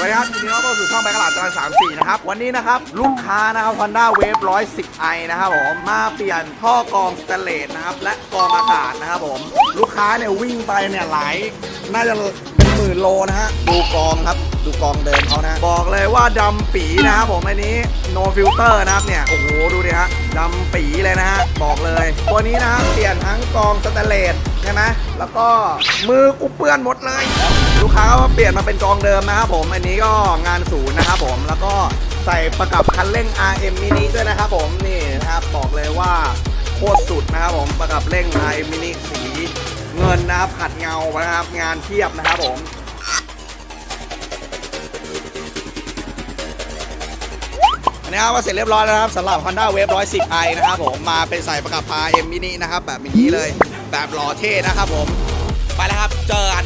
สวัสดีครับยินดีต้อนรับเข้าสู่ช่องแบงค์กลาดจานสามสี่นะครับ วันนี้นะครับ ลูกค้านะครับ Honda Wave 110i นะครับผมมาเปลี่ยนท่อกรองสเตนเลสนะครับ และกรองอากาศนะครับผม ลูกค้าเนี่ยวิ่งไปเนี่ยหลาย น่าจะเป็นหมื่นโลนะฮะ ดูกรองครับ ดูกองเดิมเขานะ บอกเลยว่าดำปีนะครับผมอันนี้ no filter นะครับเนี่ย โอ้โห ดูดิฮะดำปีเลยนะฮะ บอกเลย ตัวนี้นะครับเปลี่ยนทั้งกองสแตนเลสใช่ไหมแล้วก็มือกูเปื้อนหมดเลย ลูกค้าก็เปลี่ยนมาเป็นกองเดิมนะครับผม อันนี้ก็งานศูนย์นะครับผม แล้วก็ใส่ประกับคันเร่ง RM mini ด้วยนะครับผม นี่นะครับบอกเลยว่าโคตรสุดนะครับผมประกับเร่ง RM mini สีเงินนะครับขัดเงานะครับงานเทียบนะครับผม นะครับก็เสร็จเรียบร้อยแล้วนะครับสำหรับ Honda Wave 110i นะครับผมมาเป็นใส่ประกับ RM mini นะครับแบบนี้เลย แบบหล่อเท่นะครับผม ไปแล้วครับเจอกัน